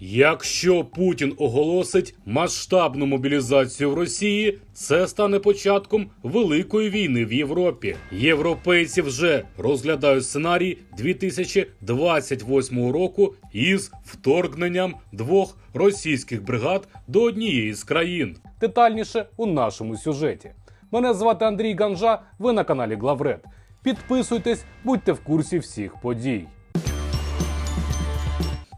Якщо Путін оголосить масштабну мобілізацію в Росії, це стане початком великої війни в Європі. Європейці вже розглядають сценарій 2028 року із вторгненням двох російських бригад до однієї з країн. Детальніше у нашому сюжеті. Мене звати Андрій Ганжа. Ви на каналі Главред. Підписуйтесь, будьте в курсі всіх подій.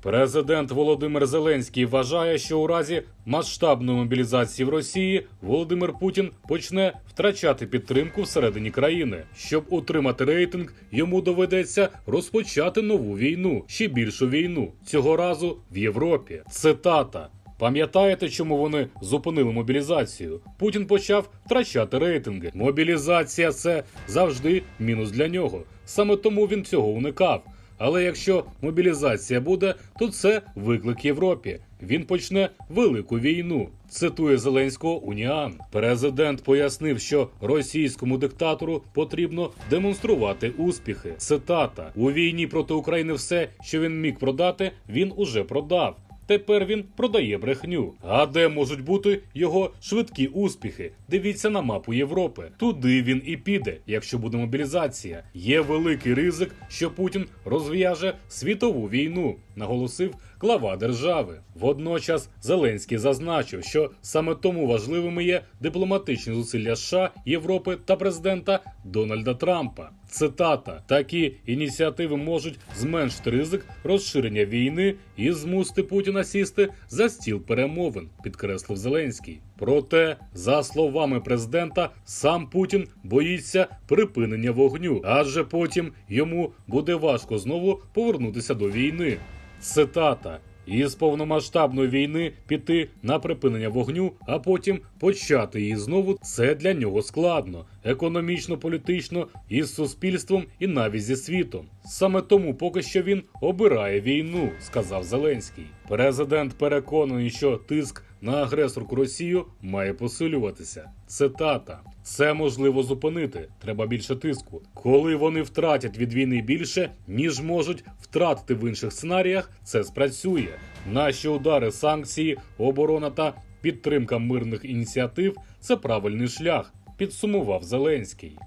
Президент Володимир Зеленський вважає, що у разі масштабної мобілізації в Росії Володимир Путін почне втрачати підтримку всередині країни. Щоб утримати рейтинг, йому доведеться розпочати нову війну, ще більшу війну цього разу в Європі. Цитата. Пам'ятаєте, чому вони зупинили мобілізацію? Путін почав втрачати рейтинги. Мобілізація це завжди мінус для нього. Саме тому він цього уникав. Але якщо мобілізація буде, то це виклик Європі. Він почне велику війну. Цитує Зеленського Уніан. Президент пояснив, що російському диктатору потрібно демонструвати успіхи. Цитата: у війні проти України все, що він міг продати, він уже продав. Тепер він продає брехню. А де можуть бути його швидкі успіхи? Дивіться на мапу Європи. Туди він і піде, якщо буде мобілізація. Є великий ризик, що Путін розв'яже світову війну, наголосив глава держави. Водночас Зеленський зазначив, що саме тому важливими є дипломатичні зусилля США, Європи та президента Дональда Трампа. Цитата: такі ініціативи можуть зменшити ризик розширення війни і змусити Путіна сісти за стіл перемовин, підкреслив Зеленський. Проте, за словами президента, сам Путін боїться припинення вогню, адже потім йому буде важко знову повернутися до війни. Цитата. Із повномасштабної війни піти на припинення вогню, а потім почати її знову. Це для нього складно економічно, політично, із суспільством і навіть зі світом. Саме тому поки що він обирає війну, сказав Зеленський. Президент переконаний, що тиск на агресорку Росію має посилюватися. Цитата: це можливо зупинити. Треба більше тиску. Коли вони втратять від війни більше, ніж можуть втратити в інших сценаріях, це спрацює. Наші удари, санкції, оборона та підтримка мирних ініціатив це правильний шлях, підсумував Зеленський.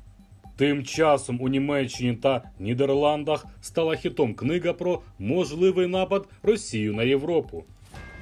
Тим часом у Німеччині та Нідерландах стала хітом книга про можливий напад Росію на Європу.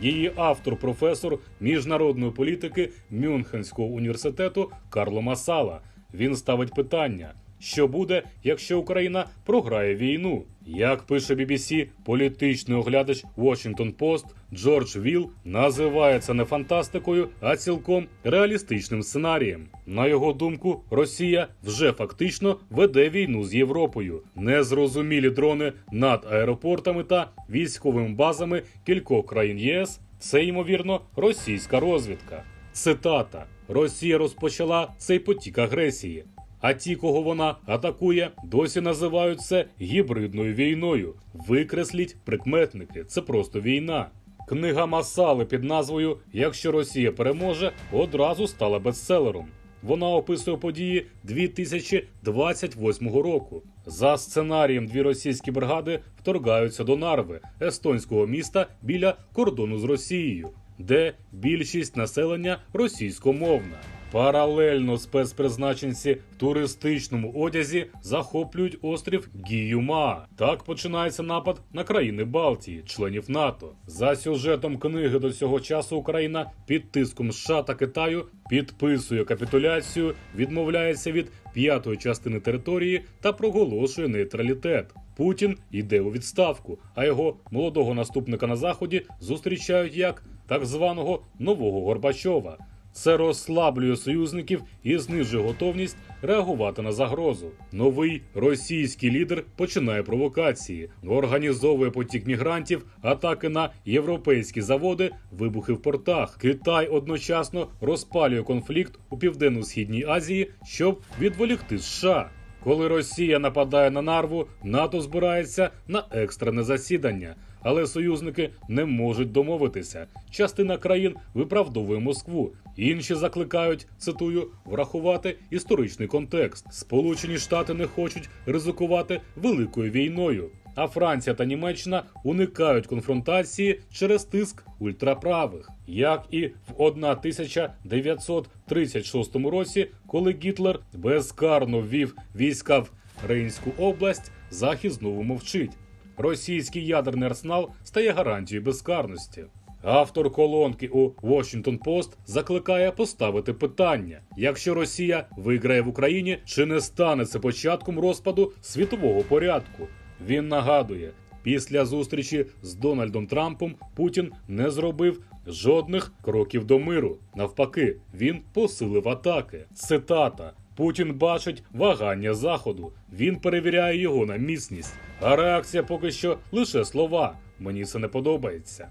Її автор, професор міжнародної політики Мюнхенського університету Карло Масала. Він ставить питання: що буде, якщо Україна програє війну? Як пише BBC, політичний оглядач Washington Post Джордж Вілл називає це не фантастикою, а цілком реалістичним сценарієм. На його думку, Росія вже фактично веде війну з Європою. Незрозумілі дрони над аеропортами та військовими базами кількох країн ЄС. Це ймовірно російська розвідка. Цитата: Росія розпочала цей потік агресії. А ті, кого вона атакує, досі називають це гібридною війною. Викресліть прикметники. Це просто війна. Книга Масали під назвою Якщо Росія переможе одразу стала бестселером. Вона описує події 2028 року. За сценарієм дві російські бригади вторгаються до Нарви, естонського міста біля кордону з Росією, де більшість населення російськомовна. Паралельно спецпризначенці в туристичному одязі захоплюють острів Гіюма. Так починається напад на країни Балтії, членів НАТО. За сюжетом книги до цього часу Україна під тиском США та Китаю підписує капітуляцію, відмовляється від п'ятої частини території та проголошує нейтралітет. Путін йде у відставку, а його молодого наступника на заході зустрічають як так званого нового Горбачова. Це розслаблює союзників і знижує готовність реагувати на загрозу. Новий російський лідер починає провокації, організовує потік мігрантів, атаки на європейські заводи, вибухи в портах. Китай одночасно розпалює конфлікт у південно-східній Азії, щоб відволікти США. Коли Росія нападає на нарву, НАТО збирається на екстрене засідання. Але союзники не можуть домовитися. Частина країн виправдовує Москву, інші закликають, цитую, врахувати історичний контекст. Сполучені Штати не хочуть ризикувати великою війною. а Франція та Німеччина уникають конфронтації через тиск ультраправих, як і в 1936 році, коли Гітлер безкарно ввів війська в Рейнську область, Захід знову мовчить. Російський ядерний арсенал стає гарантією безкарності. Автор колонки у Washington Post закликає поставити питання: якщо Росія виграє в Україні, чи не стане це початком розпаду світового порядку? Він нагадує, після зустрічі з Дональдом Трампом Путін не зробив жодних кроків до миру. Навпаки, він посилив атаки. Цитата. Путін бачить вагання заходу. Він перевіряє його на міцність. А реакція поки що лише слова. Мені це не подобається.